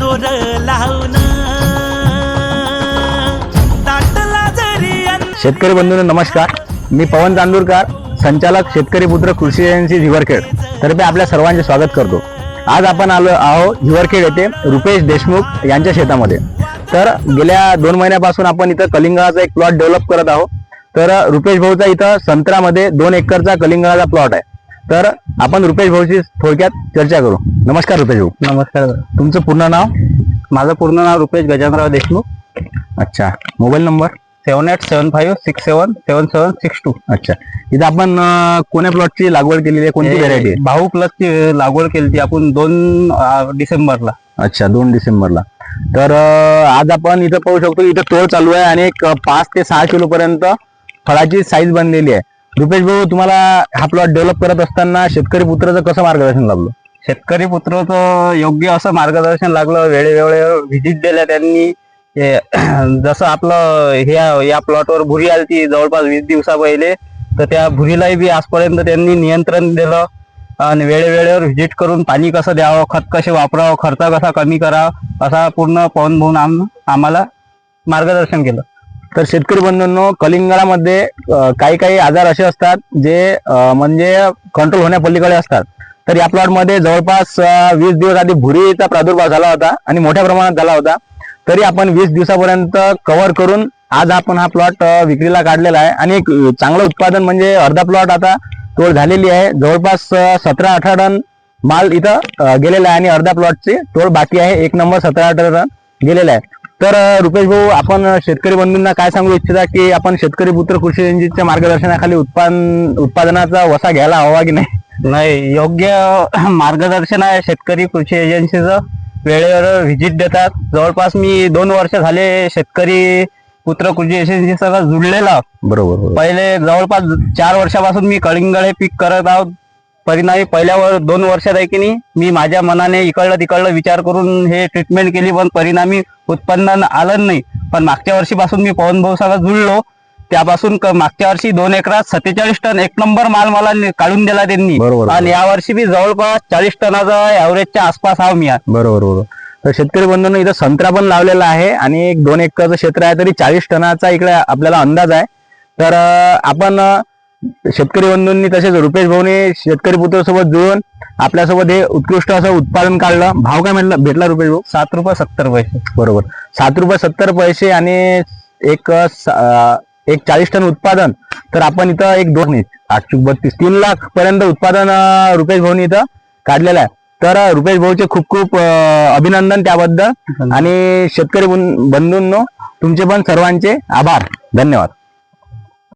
जोर लावून शेतकरी बंधूंनो नमस्कार. मी पवन चांदूरकर संचालक शेतकरी पुत्र कृषी एजन्सी हिवरखेड तर्फे आपल्या सर्वांचे स्वागत करतो. आज आपण आलो आहो हिवरखेड येथे रुपेश देशमुख यांच्या शेतामध्ये. तर गेल्या दोन महिन्यापासून आपण इथं कलिंगडाचा एक प्लॉट डेव्हलप करत आहोत. तर रुपेश भाऊचा इथं संत्रामध्ये दोन एकरचा कलिंगडाचा प्लॉट आहे. तर आपण रुपेश भाऊशी थोडक्यात चर्चा करू. नमस्कार रुपेश भाऊ. नमस्कार. तुमचं पूर्ण नाव? माझं पूर्ण नाव रुपेश गजानराव देशमुख. अच्छा. Mobile number? Seven eight seven five six seven seven seven six two. अच्छा. इथं आपण कोण्या प्लॉटची लागवड केलेली आहे? कोणती व्हेरायटी भाऊ प्लसची लागवड केली ती आपण दोन डिसेंबरला. अच्छा दोन डिसेंबरला. तर आज आपण इथं पाहू शकतो इथं तोड चालू आहे आणि एक पाच ते सहा किलो पर्यंत फळाची साईज बनलेली आहे. रुपेश भाऊ तुम्हाला हा प्लॉट डेव्हलप करत असताना शेतकरी पुत्राचं कसं मार्गदर्शन लाभलं शेतकरी पुत्रचं योग्य असं मार्गदर्शन लागलं वेळेवेळेवर व्हिजिट दिल्या त्यांनी. हे जसं आपलं ह्या या प्लॉटवर भुरी आलती जवळपास वीस दिवसा पहिले तर त्या भुरीलाही बी आजपर्यंत त्यांनी नियंत्रण दिलं. आणि वेळेवेळेवर व्हिजिट करून पाणी कसं द्यावं खत कसे वापरावं खर्च कसा कमी करावा असा पूर्ण पवन भाऊन आम आम्हाला मार्गदर्शन केलं. तर शेतकरी बंधूंनो कलिंगडामध्ये काही काही आजार असे असतात जे म्हणजे कंट्रोल होण्यापलीकडे असतात. तर या प्लॉटमध्ये जवळपास वीस दिवस आधी भुरीचा प्रादुर्भाव झाला होता आणि मोठ्या प्रमाणात झाला होता. तरी आपण वीस दिवसापर्यंत कव्हर करून आज आपण हा प्लॉट विक्रीला काढलेला आहे. आणि एक चांगलं उत्पादन म्हणजे अर्धा प्लॉट आता तोड झालेली आहे. जवळपास सतरा अठरा टन माल इथं गेलेला आहे आणि अर्धा प्लॉटची तोड बाकी आहे. एक नंबर सतरा अठरा टन गेलेला आहे. तर रुपेश भाऊ आपण शेतकरी बंधूंना काय सांगू इच्छिता की आपण शेतकरी पुत्र कृषी एजन्सीच्या मार्गदर्शनाखाली उत्पादन उत्पादनाचा वसा घ्यायला हवा की नाही नाही योग्य मार्गदर्शन आहे शेतकरी कृषी एजन्सीचं वेळेवर व्हिजिट देतात जवळपास मी दोन वर्ष झाले शेतकरी पुत्र कृषी एजन्सी सगळं जुळलेला. बरोबर. पहिले जवळपास चार वर्षापासून मी हे पीक करत आहोत परिणामी पहिल्यावर दोन वर्षात आहे की नाही मी माझ्या मनाने इकडलं तिकडलं विचार करून हे ट्रीटमेंट केली पण परिणामी उत्पन्न आलं नाही. पण मागच्या वर्षीपासून मी पवन भाऊ सगळं जुळलो. त्यापासून क- मागच्या वर्षी दोन एकरात सत्तेचाळीस टन एक नंबर माल मला काढून दिला त्यांनी. बरोबर. आणि या वर्षी बी जवळपास चाळीस टनाचा ॲव्हरेजच्या आसपास आहो मी. बरोबर बरोबर. तर शेतकरी बंधूंनो इथं संत्रा पण लावलेला आहे आणि एक दोन एकरचं क्षेत्र आहे तरी चाळीस टनाचा इकडे आपल्याला अंदाज आहे. तर आपण शेतकरी बंधूंनी तसेच रुपेश भाऊनी शेतकरी पुत्र सोबत जुळून आपल्यासोबत हे उत्कृष्ट असं उत्पादन काढलं. भाव काय म्हटलं? भेटला रुपेश भाऊ? सात रुपये सत्तर पैसे. बरोबर. सात रुपये सत्तर पैसे आणि एक एक चाळीस टन उत्पादन. तर आपण इथं एक दोन आठ चूक बत्तीस तीन लाख पर्यंत उत्पादन रुपेश भाऊनी इथं काढलेलं आहे. तर रुपेश भाऊचे खूप खूप अभिनंदन त्याबद्दल. आणि शेतकरी बंधूंनो तुमचे पण सर्वांचे आभार. धन्यवाद.